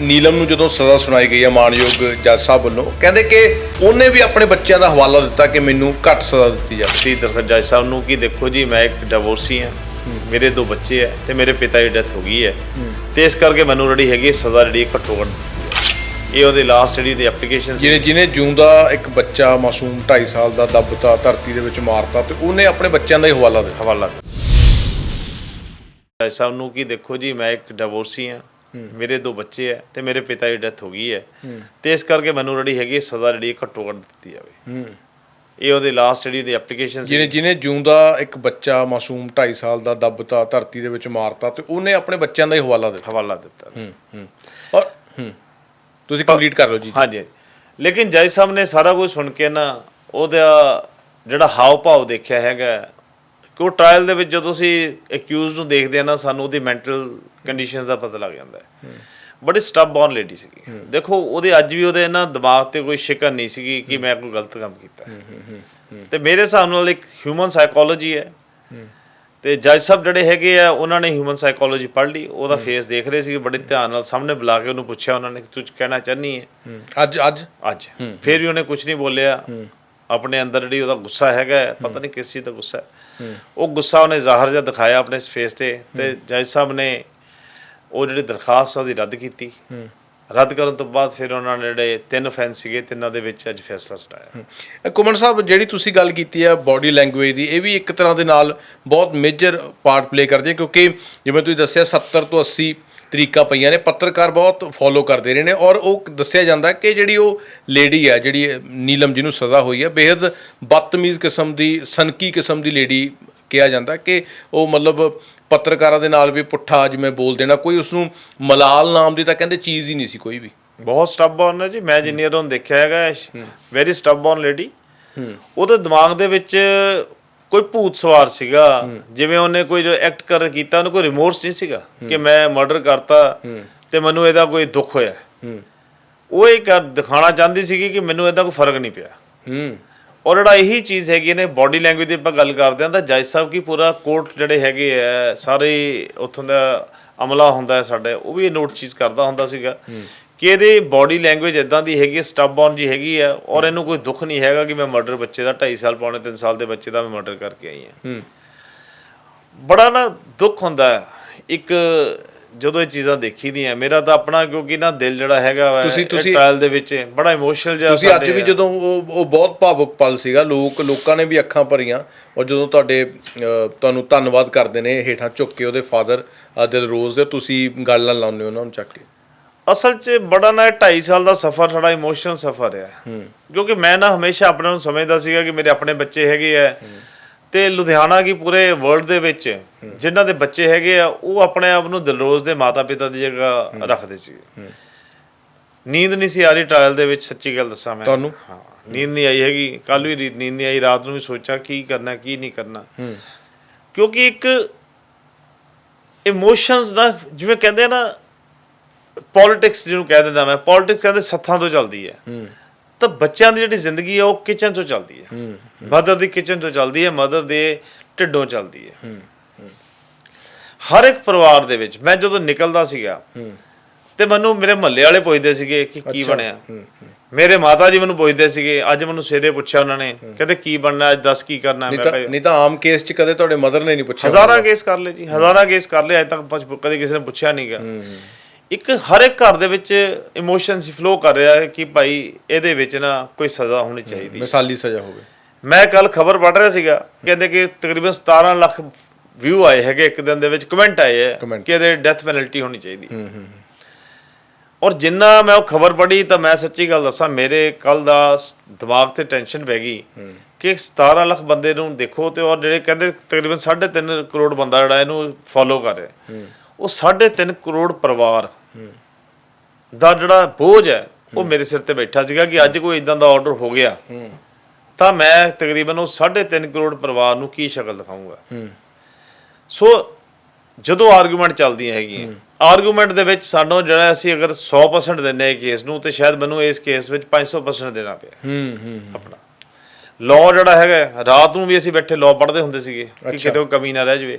ਨੀਲਮ ਨੂੰ ਜਦੋਂ ਸਜ਼ਾ ਸੁਣਾਈ ਗਈ ਹੈ ਮਾਨਯੋਗ ਜੱਜ ਸਾਹਿਬ ਵੱਲੋਂ ਕਹਿੰਦੇ ਕਿ ਉਹਨੇ ਵੀ ਆਪਣੇ ਬੱਚਿਆਂ ਦਾ ਹਵਾਲਾ ਦਿੱਤਾ ਕਿ ਮੈਨੂੰ ਘੱਟ ਸਜ਼ਾ ਦਿੱਤੀ ਜਾਵੇ। ਸੀ ਦਰਖਤ ਜੱਜ ਸਾਹਿਬ ਨੂੰ ਕਿ ਦੇਖੋ ਜੀ ਮੈਂ ਇੱਕ ਡਿਵੋਰਸੀ ਹਾਂ ਮੇਰੇ ਦੋ ਬੱਚੇ ਹੈ ਤੇ ਮੇਰੇ ਪਿਤਾ ਦੀ ਡੈਥ ਹੋ ਗਈ ਹੈ ਤੇ ਇਸ ਕਰਕੇ ਮੈਨੂੰ ਜਿਹੜੀ ਹੈਗੀ ਸਜ਼ਾ ਜਿਹੜੀ ਘੱਟੋ ਘੱਟ ਦਿੱਤੀ। ਇਹ ਉਹਦੇ ਲਾਸਟ ਜਿਹੜੀ ਦੀ ਐਪਲੀਕੇਸ਼ਨ ਸੀ। ਜਿਹਨੇ ਜਿਹਨੇ ਜਿਉਂਦਾ ਇੱਕ ਬੱਚਾ ਮਾਸੂਮ 2.5 ਸਾਲ ਦਾ ਦੱਬਤਾ ਧਰਤੀ ਦੇ ਵਿੱਚ ਮਾਰਤਾ ਤੇ ਉਹਨੇ ਆਪਣੇ ਬੱਚਿਆਂ ਦਾ ਹੀ ਹਵਾਲਾ ਦਿੱਤਾ। ਹਵਾਲਾ ਜੱਜ ਸਾਹਿਬ ਨੂੰ ਕਿ ਦੇਖੋ ਜੀ ਮੈਂ ਇੱਕ ਡਿਵੋਰਸੀ ਹਾਂ ਮੇਰੇ ਦੋ ਬੱਚੇ ਹੈ ਤੇ ਮੇਰੇ ਪਿਤਾ ਦੀ ਡੈਥ ਹੋ ਗਈ ਹੈ। ਤੇ ਇਸ ਕਰਕੇ ਮੈਨੂੰ ਜਿਹੜੀ ਹੈਗੀ ਸਜ਼ਾ ਜਿਹੜੀ ਘੱਟੋ ਘੱਟ ਦਿੱਤੀ ਜਾਵੇ। ਇਹ ਉਹਦੇ ਲਾਸਟ ਜਿਹੜੀ ਦੀ ਐਪਲੀਕੇਸ਼ਨ ਸੀ। ਜਿਹਨੇ ਜਿਹਨੇ ਜਿਉਂਦਾ ਇੱਕ ਬੱਚਾ ਮਾਸੂਮ 2.5 ਸਾਲ ਦਾ ਦੱਬਤਾ ਧਰਤੀ ਦੇ ਵਿੱਚ ਮਾਰਤਾ ਤੇ ਉਹਨੇ ਆਪਣੇ ਬੱਚਿਆਂ ਦਾ ਹੀ ਹਵਾਲਾ ਦਿੱਤਾ। ਹਵਾਲਾ ਦਿੱਤਾ। ਹੂੰ ਹੂੰ। ਔਰ ਹੂੰ। ਤੁਸੀਂ ਕੰਪਲੀਟ ਕਰ ਲਓ ਜੀ। ਹਾਂਜੀ ਹਾਂਜੀ। ਲੇਕਿਨ ਜੱਜ ਸਾਹਿਬ ਨੇ ਸਾਰਾ ਕੁਝ ਸੁਣ ਕੇ ਨਾ ਉਹਦਾ ਜਿਹੜਾ ਹਾਵ ਭਾਵ ਦੇਖਿਆ ਹੈਗਾ ਕਿ ਉਹ ਟ੍ਰਾਇਲ ਦੇ ਵਿੱਚ ਜਦੋਂ ਅਸੀਂ ਅਕਿਊਜ਼ ਨੂੰ ਦੇਖਦੇ ਆ ਨਾ ਸਾਨੂੰ ਉਹਦੀ ਮੈਂਟਲ ਕੰਡੀਸ਼ਨਸ ਦਾ ਪਤਾ ਲੱਗ ਜਾਂਦਾ ਹੈ। ਬੜੀ ਸਟੱਬ ਬੌਰਨ ਲੇਡੀ ਸੀਗੀ ਦੇਖੋ ਉਹਦੇ ਅੱਜ ਵੀ ਉਹਦੇ ਨਾ ਦਿਮਾਗ ਤੇ ਕੋਈ ਸ਼ਿਕਨ ਨਹੀਂ ਸੀਗੀ ਕਿ ਮੈਂ ਕੋਈ ਗਲਤ ਕੰਮ ਕੀਤਾ। ਤੇ ਮੇਰੇ ਹਿਸਾਬ ਨਾਲ ਇੱਕ ਹਿਊਮਨ ਸਾਈਕੋਲੋਜੀ ਹੈ। ਤੇ ਜੱਜ ਸਾਹਿਬ ਜਿਹੜੇ ਹੈਗੇ ਆ ਉਹਨਾਂ ਨੇ ਹਿਊਮਨ ਸਾਈਕੋਲੋਜੀ ਪੜ੍ਹ ਲਈ। ਉਹਦਾ ਫੇਸ ਦੇਖ ਰਹੇ ਸੀ ਬੜੇ ਧਿਆਨ ਨਾਲ ਸਾਹਮਣੇ ਬੁਲਾ ਕੇ ਉਹਨੂੰ ਪੁੱਛਿਆ ਉਹਨਾਂ ਨੇ ਕਿ ਤੂੰ ਕਹਿਣਾ ਚਾਹਨੀ ਹੈ। ਅੱਜ ਅੱਜ? ਅੱਜ। ਫਿਰ ਵੀ ਉਹਨੇ ਕੁਝ ਨਹੀਂ ਬੋਲਿਆ। ਆਪਣੇ ਅੰਦਰ ਜਿਹੜੀ ਉਹਦਾ ਗੁੱਸਾ ਹੈਗਾ ਪਤਾ ਨਹੀਂ ਕਿਸ ਚੀਜ਼ ਦਾ ਗੁੱਸਾ ਹੈ। ਉਹ ਗੁੱਸਾ ਉਹਨੇ ਜ਼ਾਹਰ ਜਿਹਾ ਦਿਖਾਇਆ ਆਪਣੇ ਫੇਸ ਤੇ ਤੇ ਜੱਜ ਸਾਹਿਬ ਨੇ ਉਹ ਜਿਹੜੀ ਦਰਖਾਸਤ ਆ ਉਹਦੀ ਰੱਦ ਕੀਤੀ। ਰੱਦ ਕਰਨ ਤੋਂ ਬਾਅਦ ਫਿਰ ਉਹਨਾਂ ਨੇ ਜਿਹੜੇ ਤਿੰਨ ਫੈਨ ਸੀਗੇ ਤਿੰਨਾਂ ਦੇ ਵਿੱਚ ਅੱਜ ਫੈਸਲਾ ਸੁਣਾਇਆ। ਕੁਮਨ ਸਾਹਿਬ ਜਿਹੜੀ ਤੁਸੀਂ ਗੱਲ ਕੀਤੀ ਹੈ ਬਾਡੀ ਲੈਂਗੁਏਜ ਦੀ ਇਹ ਵੀ ਇੱਕ ਤਰ੍ਹਾਂ ਦੇ ਨਾਲ ਬਹੁਤ ਮੇਜਰ ਪਾਰਟ ਪਲੇ ਕਰਦੀ ਹੈ ਕਿਉਂਕਿ ਜਿਵੇਂ ਤੁਸੀਂ ਦੱਸਿਆ 70 ਤੋਂ 80 ਤਰੀਕਾ ਪਈਆਂ ਨੇ ਪੱਤਰਕਾਰ ਬਹੁਤ ਫੋਲੋ ਕਰਦੇ ਰਹੇ ਨੇ ਔਰ ਉਹ ਦੱਸਿਆ ਜਾਂਦਾ ਕਿ ਜਿਹੜੀ ਉਹ ਲੇਡੀ ਹੈ ਜਿਹੜੀ ਨੀਲਮ ਜਿਹਨੂੰ ਸਜ਼ਾ ਹੋਈ ਹੈ ਬੇहद ਬਦਤਮੀਜ਼ ਕਿਸਮ ਦੀ ਸਨਕੀ ਕਿਸਮ ਦੀ ਲੇਡੀ ਕਿਹਾ ਜਾਂਦਾ ਕਿ ਉਹ ਮਤਲਬ ਪੱਤਰਕਾਰਾਂ ਦੇ ਨਾਲ ਵੀ ਪੁੱਠਾ ਜਿਵੇਂ ਬੋਲ ਦੇਣਾ ਕੋਈ ਉਸ ਨੂੰ ਮਲਾਲ ਨਾਮ ਦੀ ਤਾਂ ਕਹਿੰਦੇ ਚੀਜ਼ ਹੀ ਨਹੀਂ ਸੀ ਕੋਈ ਵੀ। ਬਹੁਤ ਸਟੱਬਬੌਰਨ ਹੈ ਜੀ ਮੈਂ ਜਿੰਨੀ ਵਾਰ ਉਹਨੂੰ ਦੇਖਿਆ ਹੈਗਾ ਵੈਰੀ ਸਟੱਬਬੌਰਨ ਲੇਡੀ ਉਹਦੇ ਦਿਮਾਗ ਦੇ ਵਿੱਚ ਕੋਈ ਭੂਤ ਸਵਾਰ ਸੀਗਾ ਜਿਵੇਂ ਉਹਨੇ ਕੋਈ ਐਕਟ ਕਰ ਕੀਤਾ ਉਹਨੂੰ ਕੋਈ ਰਿਮੋਰਸ ਨਹੀਂ ਸੀਗਾ ਕਿ ਮੈਂ ਮਰਡਰ ਕਰਤਾ ਤੇ ਮੈਨੂੰ ਇਹਦਾ ਕੋਈ ਦੁੱਖ ਹੋਇਆ। ਉਹ ਇਹ ਕਰ ਦਿਖਾਣਾ ਚਾਹੁੰਦੀ ਸੀਗੀ ਕਿ ਮੈਨੂੰ ਇਹਦਾ ਕੋਈ ਫ਼ਰਕ ਨਹੀਂ ਪਿਆ। ਔਰ ਜਿਹੜਾ ਇਹੀ ਚੀਜ਼ ਹੈਗੀ ਨੇ ਬਾਡੀ ਲੈਂਗੁਏਜ ਦੀ ਆਪਾਂ ਗੱਲ ਕਰਦੇ ਹਾਂ ਤਾਂ ਜੱਜ ਸਾਹਿਬ ਕੀ ਪੂਰਾ ਕੋਰਟ ਜਿਹੜੇ ਹੈਗੇ ਆ ਸਾਰੇ ਉੱਥੋਂ ਦਾ ਅਮਲਾ ਹੁੰਦਾ ਸਾਡੇ ਉਹ ਵੀ ਇਹ ਨੋਟ ਚੀਜ਼ ਕਰਦਾ ਹੁੰਦਾ ਸੀਗਾ ਕਿ ਇਹਦੇ ਬਾਡੀ ਲੈਂਗੁਏਜ ਇਦਾਂ ਦੀ ਹੈਗੀ ਸਟੱਬਬੌਰਨ ਜੀ ਹੈਗੀ ਆ ਔਰ ਇਹਨੂੰ ਕੋਈ ਦੁੱਖ ਨਹੀਂ ਹੈਗਾ ਕਿ ਮੈਂ ਮਰਡਰ ਬੱਚੇ ਦਾ 2.5 ਸਾਲ ਪੌਣੇ 3 ਸਾਲ ਦੇ ਬੱਚੇ ਦਾ ਮੈਂ ਮਰਡਰ ਕਰਕੇ ਆਈ ਹਾਂ। ਹੂੰ। ਬੜਾ ਨਾ ਦੁੱਖ ਹੁੰਦਾ ਇੱਕ ਜਦੋਂ ਇਹ ਚੀਜ਼ਾਂ ਦੇਖੀਦੀਆਂ ਮੇਰਾ ਤਾਂ ਆਪਣਾ ਕਿਉਂਕਿ ਨਾ ਦਿਲ ਜਿਹੜਾ ਹੈਗਾ ਵਾ ਤੁਸੀਂ- ਤੁਸੀਂ- ਟ੍ਰਾਇਲ ਦੇ ਵਿੱਚ ਬੜਾ ਇਮੋਸ਼ਨਲ ਜਿਹਾ ਤੁਸੀਂ ਅੱਜ ਵੀ ਜਦੋਂ ਉਹ ਉਹ ਬਹੁਤ ਭਾਵੁਕ ਪਲ ਸੀਗਾ ਲੋਕ ਲੋਕਾਂ ਨੇ ਵੀ ਅੱਖਾਂ ਭਰੀਆਂ ਔਰ ਜਦੋਂ ਤੁਹਾਡੇ ਤੁਹਾਨੂੰ ਧੰਨਵਾਦ ਕਰਦੇ ਨੇ ਹੇਠਾਂ ਝੁੱਕ ਕੇ ਉਹਦੇ ਫਾਦਰ ਦਿਲਰੋਜ਼ ਦੇ ਤੁਸੀਂ ਗੱਲ ਨਾਲ ਲਾਉਂਦੇ ਹੋ ਉਹਨਾਂ ਨੂੰ ਚੱਕ ਕੇ। ਅਸਲ 'ਚ ਬੜਾ ਨਾ 2.5 ਸਾਲ ਦਾ ਸਫ਼ਰ ਸਾਡਾ ਇਮੋਸ਼ਨਲ ਸਫ਼ਰ ਹੈ। ਕਿਉਂਕਿ ਮੈਂ ਨਾ ਹਮੇਸ਼ਾ ਆਪਣੇ ਨੂੰ ਸਮਝਦਾ ਸੀਗਾ ਕਿ ਮੇਰੇ ਆਪਣੇ ਬੱਚੇ ਹੈਗੇ ਆ। ਤੇ ਲੁਧਿਆਣਾ ਕੀ ਪੂਰੇ ਵਰਲਡ ਦੇ ਵਿੱਚ ਜਿਨ੍ਹਾਂ ਦੇ ਬੱਚੇ ਹੈਗੇ ਆ ਉਹ ਆਪਣੇ ਆਪ ਨੂੰ ਦਿਲਰੋਜ਼ ਦੇ ਮਾਤਾ-ਪਿਤਾ ਦੀ ਜਗ੍ਹਾ ਰੱਖਦੇ ਸੀ। ਨੀਂਦ ਨਹੀਂ ਸੀ ਆ ਰਹੀ ਟ੍ਰਾਇਲ ਦੇ ਵਿੱਚ ਸੱਚੀ ਗੱਲ ਦੱਸਾਂ ਮੈਂ। ਤੁਹਾਨੂੰ? ਹਾਂ ਨੀਂਦ ਨਹੀਂ ਆਈ ਹੈਗੀ। ਕੱਲ ਵੀ ਨੀਂਦ ਨਹੀਂ ਆਈ ਰਾਤ ਨੂੰ ਵੀ ਸੋਚਿਆ ਕੀ ਕਰਨਾ ਕੀ ਨਹੀਂ ਕਰਨਾ। ਕਿਉਂਕਿ ਇੱਕ ਇਮੋਸ਼ਨਸ ਨਾ ਜਿਵੇਂ ਕਹਿੰਦੇ ਆ ਨਾ ਪੋਲਿਟਿਕਸ ਜਿਹਨੂੰ ਕਹਿ ਦਿੰਦਾ ਮੈਂ ਪੋਲਿਟਿਕਸ ਕਹਿੰਦੇ ਸੱਥਾਂ ਤੋਂ ਚੱਲਦੀ ਹੈ। ਤਾਂ ਬੱਚਿਆਂ ਦੀ ਜਿਹੜੀ ਜ਼ਿੰਦਗੀ ਹੈ ਉਹ ਕਿਚਨ ਤੋਂ ਚੱਲਦੀ ਹੈ। ਮਦਰ ਦੀ ਕਿਚਨ ਤੋਂ ਚੱਲਦੀ ਹੈ ਮਦਰ ਦੇ ਢਿੱਡੋਂ ਚੱਲਦੀ ਹੈ। ਹਰ ਇੱਕ ਪਰਿਵਾਰ ਦੇ ਵਿੱਚ ਮੈਂ ਜਦੋਂ ਨਿਕਲਦਾ ਸੀਗਾ ਤੇ ਮੈਨੂੰ ਮੇਰੇ ਮਹੱਲੇ ਵਾਲੇ ਪੁੱਛਦੇ ਸੀਗੇ ਕਿ ਕੀ ਬਣਿਆ। ਮੇਰੇ ਮਾਤਾ ਜੀ ਮੈਨੂੰ ਪੁੱਛਦੇ ਸੀਗੇ ਅੱਜ ਮੈਨੂੰ ਸਵੇਰੇ ਪੁੱਛਿਆ ਉਹਨਾਂ ਨੇ ਕਹਿੰਦੇ ਕੀ ਬਣਨਾ ਅੱਜ ਦੱਸ ਕੀ ਕਰਨਾ ਮੈਂ ਕਿਹਾ ਨਹੀਂ ਤਾਂ ਆਮ ਕੇਸ 'ਚ ਕਦੇ ਤੁਹਾਡੇ ਮਦਰ ਨੇ ਨਹੀਂ ਪੁੱਛਿਆ ਹਜ਼ਾਰਾਂ ਕੇਸ ਕਰ ਲਏ ਜੀ ਹਜ਼ਾਰਾਂ ਕੇਸ ਕਰ ਲਏ ਅਜੇ ਤੱਕ ਕਦੇ ਕਿਸੇ ਨੇ ਪੁੱਛਿਆ ਨਹੀਂਗਾ ਇੱਕ ਹਰ ਇੱਕ ਘਰ ਦੇ ਵਿੱਚ ਇਮੋਸ਼ਨਸ ਫਲੋ ਕਰ ਰਿਹਾ ਹੈ ਕਿ ਭਾਈ ਇਹਦੇ ਵਿੱਚ ਨਾ ਕੋਈ ਸਜ਼ਾ ਹੋਣੀ ਚਾਹੀਦੀ ਹੈ। ਮਿਸਾਲੀ ਸਜ਼ਾ ਹੋਵੇ। ਮੈਂ ਕੱਲ ਖਬਰ ਪੜ੍ਹ ਰਿਹਾ ਸੀਗਾ ਕਹਿੰਦੇ ਕਿ ਤਕਰੀਬਨ 17 ਲੱਖ ਵਿਊ ਆਏ ਹੈਗੇ ਇੱਕ ਦਿਨ ਦੇ ਵਿੱਚ ਕਮੈਂਟ ਆਏ ਹੈ Comment। ਕਿ ਇਹਦੇ ਡੈਥ ਪੈਨਲਟੀ ਹੋਣੀ ਚਾਹੀਦੀ ਹੈ। ਔਰ ਜਿੰਨਾ ਮੈਂ ਉਹ ਖਬਰ ਪੜ੍ਹੀ ਤਾਂ ਮੈਂ ਸੱਚੀ ਗੱਲ ਦੱਸਾਂ ਮੇਰੇ ਕੱਲ ਦਾ ਸ- ਦਿਮਾਗ ਤੇ ਟੈਨਸ਼ਨ ਪੈ ਗਈ ਕਿ 17 ਲੱਖ ਬੰਦੇ ਨੂੰ ਦੇਖੋ ਤੇ ਔਰ ਜਿਹੜੇ ਕਹਿੰਦੇ ਤਕਰੀਬਨ 3.5 ਕਰੋੜ ਬੰਦਾ ਜਿਹੜਾ ਇਹਨੂੰ ਫੋਲੋ ਕਰ ਰਿਹਾ। ਉਹ 3.5 ਕਰੋੜ ਪਰਿਵਾਰ ਦਾ ਜਿਹੜਾ ਬੋਝ ਹੈ ਉਹ ਮੇਰੇ ਸਿਰ ਤੇ ਬੈਠਾ ਸੀਗਾ ਕਿ ਅੱਜ ਕੋਈ ਇਦਾਂ ਦਾ ਆਰਡਰ ਹੋ ਗਿਆ। ਤਾਂ ਮੈਂ ਤਕਰੀਬਨ ਉਹ 3.5 ਕਰੋੜ ਪਰਿਵਾਰ ਨੂੰ ਕੀ ਸ਼ਕਲ ਦਿਖਾਊਂਗਾ? ਸੋ ਜਦੋਂ ਆਰਗੂਮੈਂਟ ਚੱਲਦੀਆਂ ਹੈਗੀਆਂ ਆਰਗੂਮੈਂਟ ਦੇ ਵਿੱਚ ਸਾਨੂੰ ਜਿਹੜਾ ਅਸੀਂ ਅਗਰ 100% ਦਿੰਨੇ ਕੇਸ ਨੂੰ ਤੇ ਸ਼ਾਇਦ ਮੈਨੂੰ ਇਸ ਕੇਸ ਵਿੱਚ 500% ਦੇਣਾ ਪਿਆ। ਹੂੰ ਹੂੰ ਆਪਣਾ। ਲਾਅ ਜਿਹੜਾ ਹੈਗਾ ਰਾਤ ਨੂੰ ਵੀ ਅਸੀਂ ਬੈਠੇ ਲਾਅ ਪੜ੍ਹਦੇ ਹੁੰਦੇ ਸੀਗੇ ਕਿ ਕਿਤੇ ਕੋਈ ਕਮੀ ਨਾ ਰਹਿ ਜਾਵੇ।